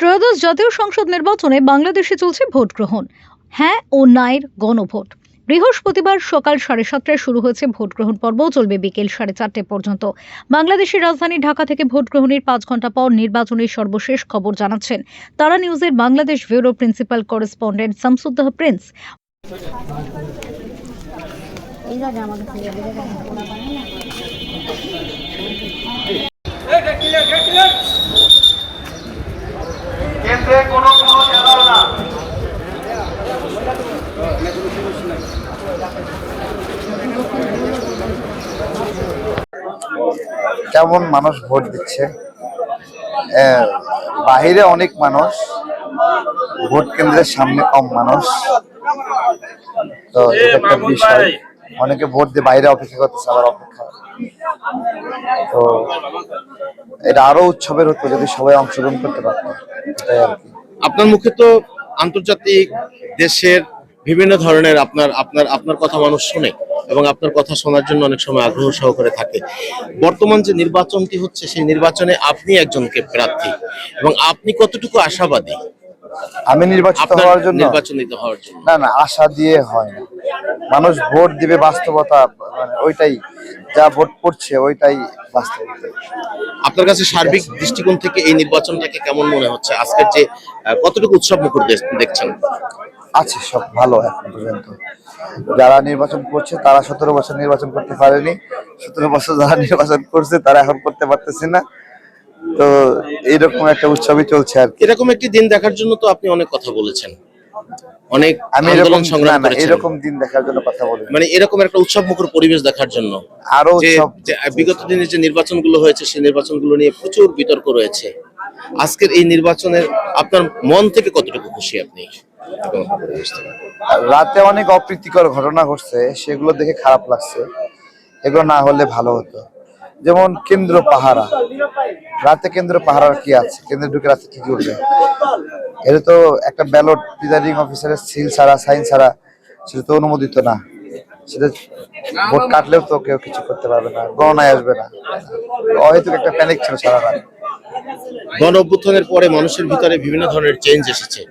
ত্রয়োদশ জাতীয় সংসদ নির্বাচনে বাংলাদেশে চলছে ভোট গ্রহণ হ্যাঁ ও নায়ের গণভোট। বৃহস্পতিবার সকাল সাড়ে সাতটায় শুরু হয়েছে ভোট গ্রহণ পর্ব, চলবে বিকেল সাড়ে চারটে পর্যন্ত। বাংলাদেশের রাজধানী ঢাকা থেকে ভোট গ্রহণের পাঁচ ঘণ্টা পর নির্বাচনের সর্বশেষ খবর জানাচ্ছেন তারা নিউজের Bangladesh bureau principal correspondent Shamsuddoha Prince. কেন্দ্রে কোনো কেমন মানুষ ভোট দিচ্ছে? বাহিরে অনেক মানুষ, ভোট কেন্দ্রের সামনে কম মানুষ। তো এটা একটা বিষয়। অনেকে ভোট দিয়ে বাইরে অপেক্ষা করতেছে, আবার অপেক্ষা। তো এটা আরও উৎসবের হতো, যদি সবাই অংশগ্রহণ করতে পারতো। আপনার মুখে তো আন্তর্জাতিক দেশের বিভিন্ন ধরনের আপনার আপনার আপনার কথা মানুষ শুনে এবং আপনার কথা শোনার জন্য অনেক সময় আগ্রহ সহকারে থাকে। বর্তমান যে নির্বাচনটি হচ্ছে, সেই নির্বাচনে আপনি একজনকে প্রার্থী এবং আপনি কতটুকু আশাবাদী? আমি নির্বাচিত হওয়ার জন্য নির্বাচনিত হওয়ার জন্য। না না আশা দিয়ে হয় না। মানুষ ভোট দিবে বাস্তবতা মানে ওইটাই। যা ভোট পড়ছে ওইটাই বাস্তবতা। আপনার কাছে সার্বিক দৃষ্টিকোণ থেকে এই নির্বাচনটাকে কেমন মনে হচ্ছে? আজকের যে কতটুকু উৎসব মুখর দেখছেন? আছে সব ভালো এখন পর্যন্ত। যারা নির্বাচন করছে তারা সতেরো বছর নির্বাচন করতে পারেনি। সতেরো বছর যারা নির্বাচন করছে তারা এখন করতে পারতেছে না। তো এরকম একটা উৎসবই চলছে আর কি। এরকম একটি দিন দেখার জন্য তো আপনি অনেক কথা বলেছেন। অনেক আমি আন্দোলন এরকম না সংগ্রাম না করেছেন। এরকম দিন দেখার জন্য কথা বলি মানে এরকম একটা উৎসব মুখর পরিবেশ দেখার জন্য। আরও যে বিগত দিনে যে নির্বাচনগুলো হয়েছে সেই নির্বাচনগুলো নিয়ে প্রচুর বিতর্ক রয়েছে। আজকের এই নির্বাচনের আপনার মন থেকে কতটুকু খুশি আপনি। রাতে অনেক অপ্রীতিকর ঘটনা ঘটছে সেগুলো দেখে খারাপ লাগছে। এগুলো না হলে ভালো হতো। যেমন কেন্দ্র পাহারা। রাতে কেন্দ্র পাহারার কি আছে? কেন্দ্রে ঢুকে রাতে কি করবে এটা তো একটা ব্যালট প্রিজাইডিং অফিসারের সিল ছাড়া সাইন ছাড়া সেটা তো অনুমোদিত না। সেটা ভোট কাটলেও তো কেউ কিছু করতে পারবে না গণনায় আসবে না। অহেতুক একটা প্যানিক ছিল সারা রাত। গণ অভ্যুত্থানের পরে মানুষের ভিতরে বিভিন্ন ধরনের চেঞ্জ এসেছে।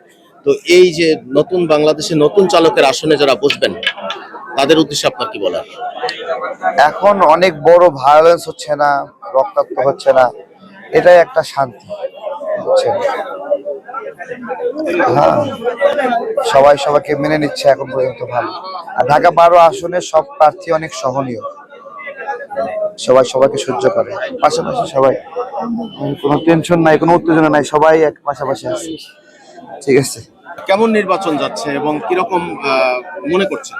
তো এই যে নতুন বাংলাদেশে নতুন চালকের আসনে যারা বসবেন তাদের উদ্দেশ্যে আপনার কি বলার? এখন অনেক বড় ভায়োলেন্স হচ্ছে না রক্তাক্ত হচ্ছে না। এটাই একটা শান্তি সবাই সবাইকে মেনে নিচ্ছে এখন পর্যন্ত ভালো। আর ঢাকা বারো আসনে সব প্রার্থী অনেক সহনীয়। সবাই সবাইকে সহ্য করে। পাশাপাশি সবাই কোনো টেনশন নাই, কোনো উত্তেজনা নাই, সবাই এক পাশাপাশি আছে। ঠিক আছে? কেমন নির্বাচন যাচ্ছে এবং কীরকম মনে করছেন?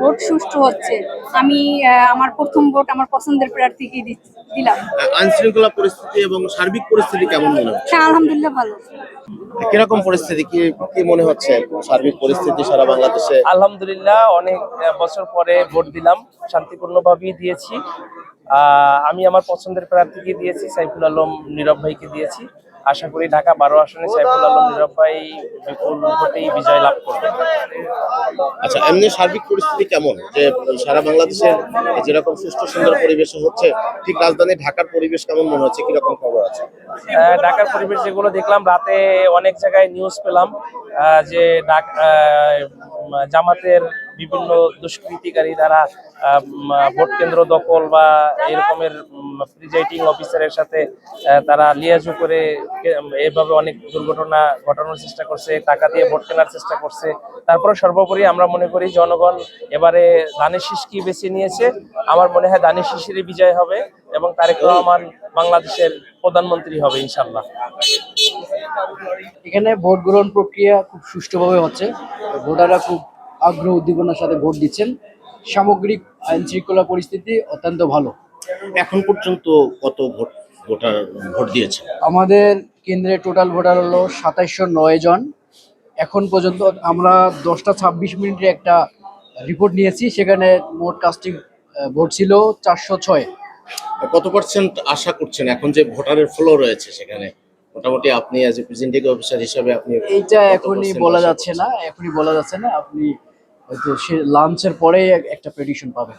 ভোট সুষ্ঠু হচ্ছে। আমি আহ, আমার প্রথম ভোট আমার পছন্দের প্রার্থীকে দিলাম। আইন শৃঙ্খলা পরিস্থিতি এবং সার্বিক পরিস্থিতি কেমন মনে হচ্ছে? হ্যাঁ আলহামদুলিল্লাহ ভালো। কীরকম পরিস্থিতি? কি কি মনে হচ্ছে সার্বিক পরিস্থিতি সারা বাংলাদেশে? আলহামদুলিল্লাহ অনেক বছর পরে ভোট দিলাম। শান্তিপূর্ণভাবেই দিয়েছি। আহ, আমি আমার পছন্দের প্রার্থীকে দিয়েছি সাইফুল আলম নীরব ভাইকে দিয়েছি। আশা করি ঢাকা বারো আসনে সাইফুল আলম নীরব ভাই বিপুল ভোটেই বিজয় লাভ করবে আচ্ছা এমনি সার্বিক পরিস্থিতি কেমন? যে সারা বাংলাদেশে যেরকম সুস্থ সুন্দর পরিবেশ হচ্ছে ঠিক রাজধানী ঢাকার পরিবেশ কেমন মনে হচ্ছে? কীরকম খবর আছে? ঢাকার পরিবেশ যেগুলো দেখলাম রাতে অনেক জায়গায় নিউজ পেলাম আহ, যে জামাতের বিভিন্ন দুষ্কৃতিকারী তারা ভোট কেন্দ্র দখল বা এরকমের প্রিজাইডিং অফিসারের সাথে তারা লিয়াজু করে এভাবে অনেক দুর্ঘটনা ঘটানোর চেষ্টা করছে, টাকা দিয়ে ভোট কেনার চেষ্টা করছে। তারপরে সর্বোপরি আমরা মনে করি জনগণ এবারে ধানের শীষকে বেছে নিয়েছে। আমার মনে হয় ধানের শীষেরই বিজয় হবে এবং তারেক রহমান বাংলাদেশের প্রধানমন্ত্রী হবে ইনশাল্লাহ এখানে ভোট গ্রহণ প্রক্রিয়া খুব সুষ্ঠুভাবে হচ্ছে। ভোটাররা খুব আগ্রহ উদ্দীপনার সাথে ভোট দিচ্ছেন। সামগ্রিক আইন শৃঙ্খলা পরিস্থিতি অত্যন্ত ভালো। এখন পর্যন্ত কত ভোট ভোটার ভোট দিয়েছে? আমাদের কেন্দ্রে টোটাল ভোটার হলো সাতাইশশো নয় জন। এখন পর্যন্ত আমরা দশটা ছাব্বিশ মিনিটের একটা রিপোর্ট নিয়েছি সেখানে মোট কাস্টিং ভোট ছিল চারশো ছয়। কত পার্সেন্ট আশা করছেন এখন যে ভোটারের ফ্লো রয়েছে সেখানে? মোটামুটি আপনি অ্যাজ এ প্রেজেন্টেটিভ অফিসার হিসেবে আপনি এইটা এখনই বলা যাচ্ছে না এখনই বলা যাচ্ছে না। আপনি হয়তো সে লাঞ্চের পরেই এক- একটা প্রেডিকশন পাবেন।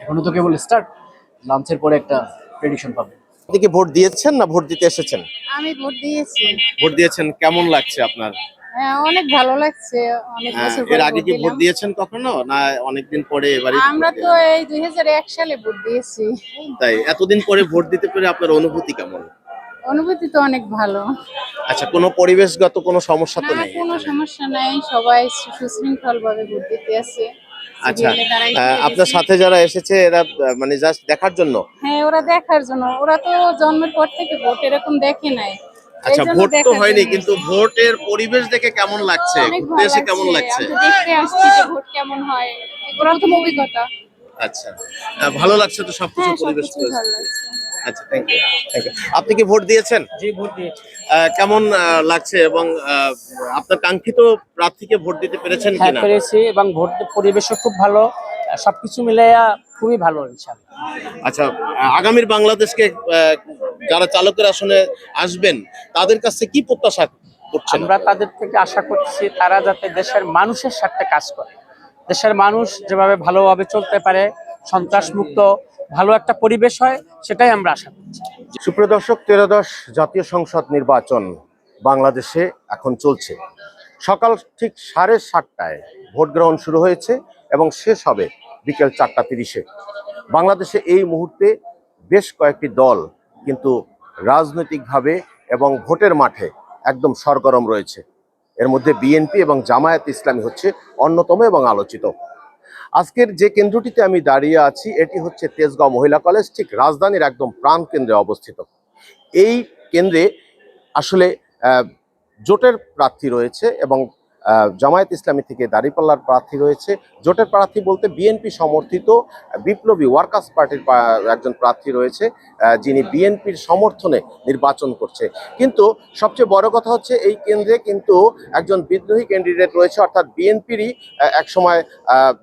এখনও তো কেবল স্টার্ট লাঞ্চের পরে একটা প্রেডিকশন পাবেন। আপনি কি ভোট দিয়েছেন না ভোট দিতে এসেছেন? আমি ভোট দিয়েছি। ভোট দিয়েছেন কেমন লাগছে আপনার? হ্যাঁ অনেক ভালো লাগছে অনেক হ্যাঁ, বছর এর আগে ভোট কি ভোট দিয়েছেন কখনো? না অনেকদিন পরে এবারে আমরা তো এই দুই সালে ভোট দিয়েছি। তাই এতদিন পরে ভোট দিতে পেরে আপনার অনুভূতি কেমন? অনুভূতি তো অনেক ভালো। আচ্ছা কোনো পরিবেশগত কোনো সমস্যা তো না নেই? কোনো সমস্যা নাই। সবাই সুশৃঙ্খল ভাবে ভোট দিতে আছে। আচ্ছা আহ, আপনার সাথে যারা এসেছে এরা আহ, মানে জাস্ট দেখার জন্য? হ্যাঁ ওরা দেখার জন্য। ওরা তো জন্মের পর থেকে ভোট এরকম দেখে নাই। আচ্ছা এই জন্য ভোট তো দেখার হয়নি জন্য কিন্তু ভোটের পরিবেশ দেখে কেমন লাগছে? অনেক ঘুরতে ভালো এসে কেমন লাগছে? দেখতে আসছি যে ভোট কেমন হয়। প্রথম অভিজ্ঞতা। আচ্ছা। আহ, ভালো লাগছে তো সবকিছু হ্যাঁ পরিবেশ ভালো লাগছে। আচ্ছা থ্যাংক ইউ থ্যাংক ইউ আপনি কি ভোট দিয়েছেন? জি ভোট দিয়ে আহ, কেমন লাগছে এবং আপনার কাঙ্ক্ষিত প্রার্থীকে ভোট দিতে পেরেছেন হ্যাঁ কিনা? পেরেছি এবং ভোট পরিবেশও খুব ভালো। সবকিছু মিলাইয়া খুবই ভালো ইনশাল্লাহ আচ্ছা আগামীর বাংলাদেশকে যারা চালকের আসনে আসবেন তাদের কাছে কি প্রত্যাশা করছেন? আমরা তাদের থেকে আশা করছি তারা যাতে দেশের মানুষের স্বার্থে কাজ করে। দেশের মানুষ যেভাবে ভালোভাবে চলতে পারে সন্ত্রাস মুক্ত ভালো একটা পরিবেশ হয়, সেটাই আমরা আশা করছি। সুপ্রিয় দর্শক তেরোদশ জাতীয় সংসদ নির্বাচন বাংলাদেশে এখন চলছে। সকাল ঠিক সাড়ে সাতটায় ভোট গ্রহণ শুরু হয়েছে এবং শেষ হবে বিকেল চারটা তিরিশে। বাংলাদেশে এই মুহূর্তে বেশ কয়েকটি দল কিন্তু রাজনৈতিকভাবে এবং ভোটের মাঠে একদম সরগরম রয়েছে। এর মধ্যে বিএনপি এবং জামায়াত ইসলামী হচ্ছে অন্যতম এবং আলোচিত। আজকের যে কেন্দ্রটিতে আমি দাঁড়িয়ে আছি, এটি হচ্ছে তেজগাঁও মহিলা কলেজ, ঠিক রাজধানীর একদম প্রাণ কেন্দ্রে অবস্থিত। এই কেন্দ্রে আসলে জোটের প্রার্থী রয়েছে এবং জামায়াত ইসলামী থেকে দাঁড়িপাল্লার প্রার্থী রয়েছে। জোটের প্রার্থী বলতে বিএনপি সমর্থিত বিপ্লবী ওয়ার্কার্স পার্টির একজন প্রার্থী রয়েছে যিনি বিএনপির সমর্থনে নির্বাচন করছে। কিন্তু সবচেয়ে বড় কথা হচ্ছে এই কেন্দ্রে কিন্তু একজন বিদ্রোহী ক্যান্ডিডেট রয়েছে, অর্থাৎ বিএনপিরই একসময়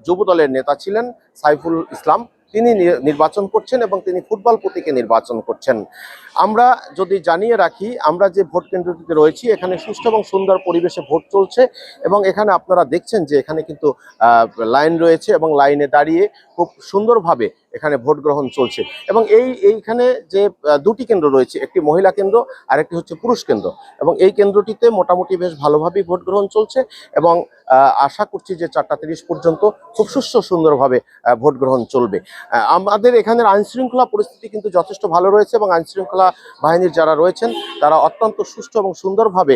যুবদলের নেতা ছিলেন সাইফুল ইসলাম। তিনি নির্বাচন করছেন এবং তিনি ফুটবল প্রতীকে নির্বাচন করছেন। আমরা যদি জানিয়ে রাখি, আমরা যে ভোট কেন্দ্রটিতে রয়েছি, এখানে সুস্থ এবং সুন্দর পরিবেশে ভোট চলছে এবং এখানে আপনারা দেখছেন যে এখানে কিন্তু লাইন রয়েছে এবং লাইনে দাঁড়িয়ে খুব সুন্দরভাবে এখানে ভোট গ্রহণ চলছে। এবং এই, এইখানে যে দুটি কেন্দ্র রয়েছে, একটি মহিলা কেন্দ্র আর একটি হচ্ছে পুরুষ কেন্দ্র। এবং এই কেন্দ্রটিতে মোটামুটি বেশ ভালোভাবেই ভোট গ্রহণ চলছে এবং আশা করছি যে চারটা তিরিশ পর্যন্ত খুব সুষ্ঠু সুন্দরভাবে ভোট গ্রহণ চলবে। আমাদের এখানের আইন শৃঙ্খলা পরিস্থিতি কিন্তু যথেষ্ট ভালো রয়েছে এবং আইন শৃঙ্খলা বাহিনীর যারা রয়েছেন, তারা অত্যন্ত সুষ্ঠু এবং সুন্দরভাবে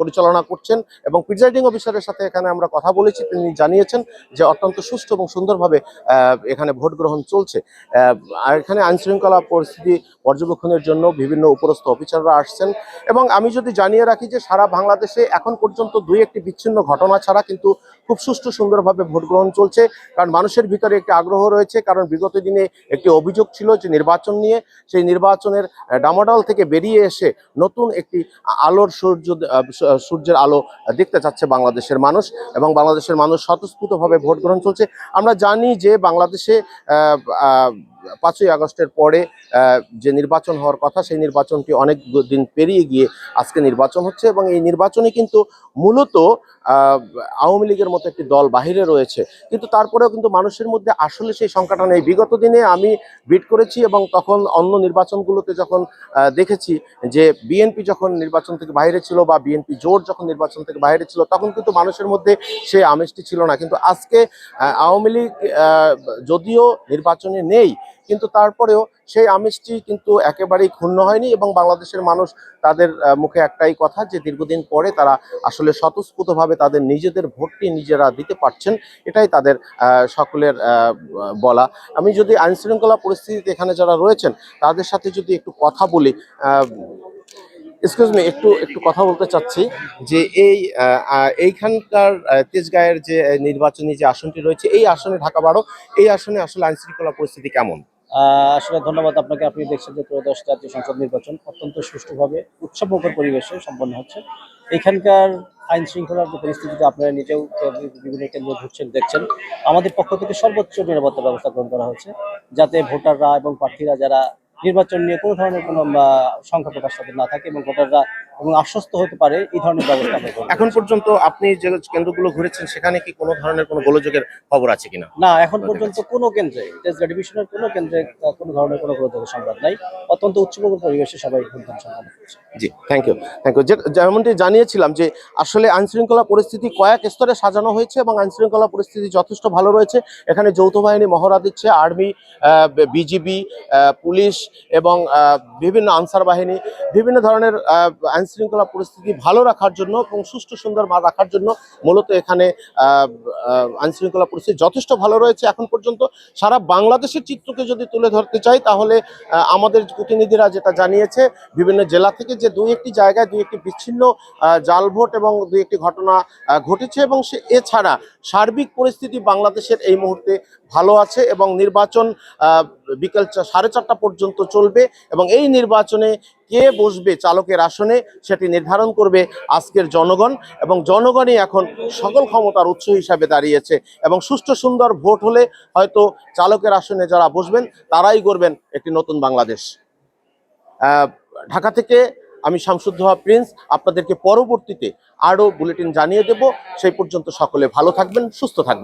পরিচালনা করছেন এবং প্রিজাইডিং অফিসারের সাথে এখানে আমরা কথা বলেছি। তিনি জানিয়েছেন যে অত্যন্ত সুষ্ঠু এবং সুন্দরভাবে এখানে ভোট গ্রহণ চলছে। আর এখানে আইনশৃঙ্খলা পরিস্থিতি পর্যবেক্ষণের জন্য বিভিন্ন উপরস্থ অফিসাররা আসছেন। এবং আমি যদি জানিয়ে রাখি যে সারা বাংলাদেশে এখন পর্যন্ত দুই একটি বিচ্ছিন্ন ঘটনা ছাড়া কিন্তু খুব সুষ্ঠু সুন্দরভাবে ভোট গ্রহণ চলছে। কারণ মানুষের ভিতরে একটি আগ্রহ রয়েছে, কারণ বিগত দিনে একটি অভিযোগ ছিল যে নির্বাচন নিয়ে, সেই নির্বাচনের ডামাডাল থেকে বেরিয়ে এসে নতুন একটি আলোর সূর্য সূর্যের আলো দেখতে চাচ্ছে বাংলাদেশের মানুষ এবং বাংলাদেশের মানুষ স্বতঃস্ফূর্তভাবে ভোট গ্রহণ চলছে। আমরা জানি যে বাংলাদেশে পাঁচই আগস্টের পরে যে নির্বাচন হওয়ার কথা, সেই নির্বাচনটি অনেক দিন পেরিয়ে গিয়ে আজকে নির্বাচন হচ্ছে এবং এই নির্বাচনে কিন্তু মূলত আওয়ামী লীগের মতো একটি দল বাহিরে রয়েছে। কিন্তু তারপরেও কিন্তু মানুষের মধ্যে আসলে সেই সংখ্যাটা নেই। বিগত দিনে আমি বিট করেছি এবং তখন অন্য নির্বাচনগুলোতে যখন দেখেছি যে বিএনপি যখন নির্বাচন থেকে বাইরে ছিল বা বিএনপি জোট যখন নির্বাচন থেকে বাইরে ছিল, তখন কিন্তু মানুষের মধ্যে সেই আমেজটি ছিল না। কিন্তু আজকে আওয়ামী লীগ যদিও নির্বাচনে নেই কিন্তু তারপরেও সেই আমেজটি কিন্তু একেবারেই ক্ষুণ্ণ হয়নি এবং বাংলাদেশের মানুষ তাদের মুখে একটাই কথা যে দীর্ঘদিন পরে তারা আসলে স্বতঃস্ফূর্তভাবে তাদের নিজেদের ভোটটি নিজেরা দিতে পারছেন, এটাই তাদের সকলের বলা। আমি যদি আইনশৃঙ্খলা পরিস্থিতিতে এখানে যারা রয়েছেন, তাদের সাথে যদি একটু কথা বলি এক্সকিউজ মি একটু একটু কথা বলতে চাচ্ছি যে এই এইখানকার তেজগাঁয়ের যে নির্বাচনী যে আসনটি রয়েছে, এই আসনে ঢাকা বারো, এই আসনে আসলে আইনশৃঙ্খলা পরিস্থিতি কেমন? আসলে ধন্যবাদ আপনাকে। আপনি দেখছেন যে ত্রয়োদশ জাতীয় সংসদ নির্বাচন অত্যন্ত সুষ্ঠুভাবে উৎসবমুখর পরিবেশে সম্পন্ন হচ্ছে। এখানকার আইন শৃঙ্খলার যে পরিস্থিতিতে আপনারা নিজেও বিভিন্ন কেন্দ্র ঘুরছেন, দেখছেন, আমাদের পক্ষ থেকে সর্বোচ্চ নিরাপত্তা ব্যবস্থা গ্রহণ করা হয়েছে যাতে ভোটাররা এবং প্রার্থীরা যারা নির্বাচন নিয়ে কোনো ধরনের কোনো সংখ্যা প্রকাশ তাদের না থাকে এবং ভোটাররা এবং আশ্বস্ত হতে পারে এই ধরনের ব্যবস্থা এখন পর্যন্ত আপনি যে কেন্দ্রগুলো ঘুরেছেন সেখানে কি কোনো ধরনের কোনো গোলযোগের খবর আছে কিনা? না এখন পর্যন্ত কোনো কেন্দ্রে টেস্ট ডিভিশনের কোনো কেন্দ্রে কোনো ধরনের কোনো গোলযোগের সংবাদ নাই। অত্যন্ত উচ্চপ্রকর পরিবেশে সবাই ভোটদান করছে। জি থ্যাংক ইউ থ্যাংক ইউ যেমনটি জানিয়েছিলাম যে আসলে আইনশৃঙ্খলা পরিস্থিতি কয়েক স্তরে সাজানো হয়েছে এবং আইনশৃঙ্খলা পরিস্থিতি যথেষ্ট ভালো রয়েছে। এখানে যৌথ বাহিনী মহড়া দিচ্ছে আর্মি বিজিবি পুলিশ এবং বিভিন্ন আনসার বাহিনী বিভিন্ন ধরনের আহ, আইন শৃঙ্খলা পরিস্থিতি ভালো রাখার জন্য এবং সুষ্ঠু সুন্দর মা- রাখার জন্য মূলত এখানে আহ, আহ, আইন শৃঙ্খলা পরিস্থিতি যথেষ্ট ভালো রয়েছে। এখন পর্যন্ত সারা বাংলাদেশের চিত্রকে যদি তুলে ধরতে চাই তাহলে আমাদের প্রতিনিধিরা যেটা জানিয়েছে বিভিন্ন জেলা থেকে যে দুই একটি জায়গায় দুই একটি বিচ্ছিন্ন জাল ভোট এবং দুই একটি ঘটনা ঘটেছে এবং সে এছাড়া সার্বিক পরিস্থিতি বাংলাদেশের এই মুহূর্তে ভালো আছে এবং নির্বাচন বিকেল সাড়ে চারটা পর্যন্ত চলবে এবং এই নির্বাচনে কে বসবে চালকের আসনে সেটি নির্ধারণ করবে আজকের জনগণ এবং জনগণই এখন সকল ক্ষমতার উৎস হিসাবে দাঁড়িয়েছে এবং সুষ্ঠু সুন্দর ভোট হলে হয়তো চালকের আসনে যারা বসবেন তারাই করবেন একটি নতুন বাংলাদেশ। ঢাকা থেকে আমি শামসুদ্দোহা প্রিন্স, আপনাদেরকে পরবর্তীতে আরও বুলেটিন জানিয়ে দেব। সেই পর্যন্ত সকলে ভালো থাকবেন, সুস্থ থাকবেন।